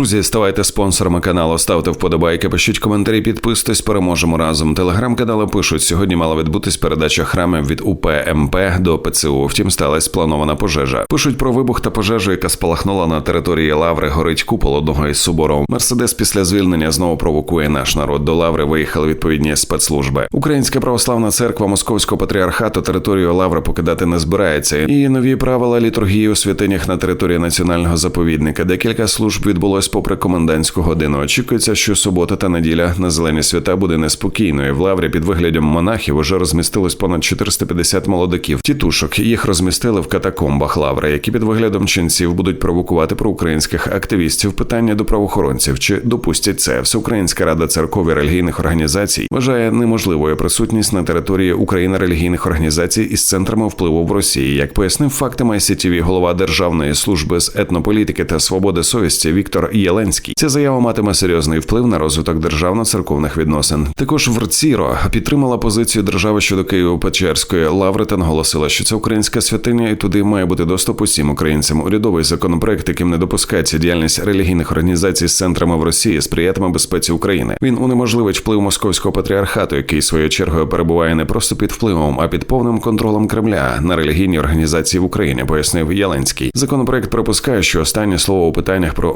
Друзі, ставайте спонсорами каналу, ставте вподобайки, пишіть коментарі, підписуйтесь, переможемо разом. Телеграм-канали пишуть, сьогодні мала відбутись передача храмів від УП МП до ПЦУ. Втім, сталася спланована пожежа. Пишуть про вибух та пожежу, яка спалахнула на території Лаври. Горить купол одного із соборів. Мерседес після звільнення знову провокує наш народ. До Лаври виїхали відповідні спецслужби. Українська православна церква Московського патріархату територію Лаври покидати не збирається. І нові правила літургії у святинях на території національного заповідника. Декілька служб відбулось попри комендантську годину. Очікується, що субота та неділя на зелені свята буде неспокійною. В лаврі під виглядом монахів уже розмістилось понад 450 молодиків. Тітушок їх розмістили в катакомбах лаври, які під виглядом ченців будуть провокувати проукраїнських активістів. Питання до правоохоронців чи допустять це. Всеукраїнська рада церков і релігійних організацій вважає неможливою присутність на території України релігійних організацій із центрами впливу в Росії. Як пояснив фактами ICTV голова Державної служби з етнополітики та свободи совісті Віктор Єленський, ця заява матиме серйозний вплив на розвиток державно-церковних відносин. Також ВРЦІРО підтримала позицію держави щодо Києво-Печерської лаври та наголосила, що це українська святиня, і туди має бути доступ усім українцям. Урядовий законопроект, яким не допускається діяльність релігійних організацій з центрами в Росії, сприятиме безпеці України. Він унеможливить вплив московського патріархату, який своєю чергою перебуває не просто під впливом, а під повним контролем Кремля на релігійні організації в Україні, пояснив Яленський. Законопроект припускає, що останнє слово у питаннях про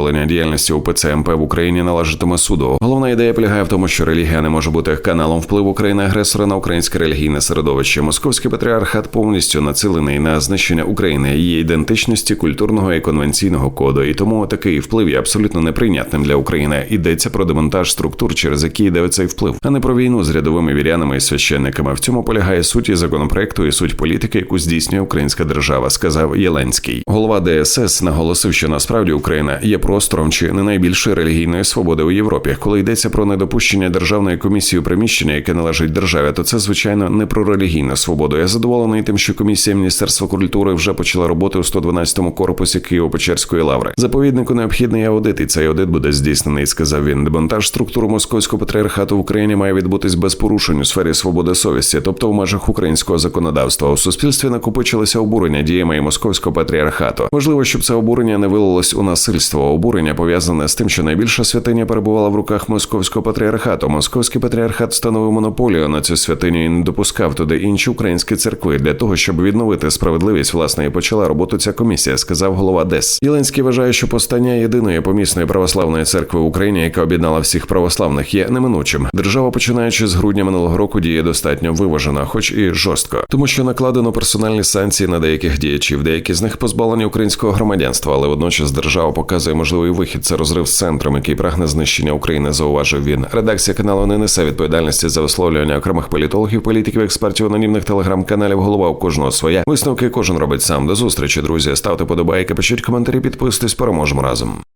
унеможливлення діяльності УПЦ МП в Україні належатиме суду. Головна ідея полягає в тому, що релігія не може бути каналом впливу країни агресора на українське релігійне середовище. Московський патріархат повністю націлений на знищення України, її ідентичності, культурного і конвенційного коду. І тому такий вплив є абсолютно неприйнятним для України. Йдеться про демонтаж структур, через які йде цей вплив, а не про війну з рядовими вірянами і священниками. В цьому полягає суть і законопроекту і суть політики, яку здійснює українська держава, сказав Єленський. Голова ДСС наголосив, що насправді Україна є простором чи не найбільшої релігійної свободи у Європі. Коли йдеться про недопущення державної комісії у приміщення, яке належить державі, то це звичайно не про релігійну свободу. Я задоволений тим, що комісія Міністерства культури вже почала роботи у 112-му корпусі Києво-Печерської лаври. Заповіднику необхідний аудит, і цей аудит буде здійснений, сказав він. Демонтаж структури московського патріархату в Україні має відбутись без порушень у сфері свободи совісті, тобто в межах українського законодавства. У суспільстві накопичилося обурення діями московського патріархату. Важливо, щоб це обурення не вилилось у насильство. Обурення пов'язане з тим, що найбільша святиня перебувала в руках московського патріархату. Московський патріархат встановив монополію на цю святиню і не допускав туди інші українські церкви для того, щоб відновити справедливість. Власне і почала роботу ця комісія, сказав голова ДЕС. Єленський вважає, що постання єдиної помісної православної церкви в Україні, яка об'єднала всіх православних, є неминучим. Держава, починаючи з грудня минулого року, діє достатньо виважено, хоч і жорстко, тому що накладено персональні санкції на деяких діячів, деякі з них позбавлені українського громадянства, але водночас держава показує можливий вихід. Це розрив з центром, який прагне знищення України. Зауважив він. Редакція каналу не несе відповідальності за висловлювання окремих політологів, політиків, експертів, анонімних телеграм-каналів. Голова у кожного своя. Висновки кожен робить сам. До зустрічі, друзі. Ставте подобайки, пишіть коментарі, підписуйтесь, переможемо разом.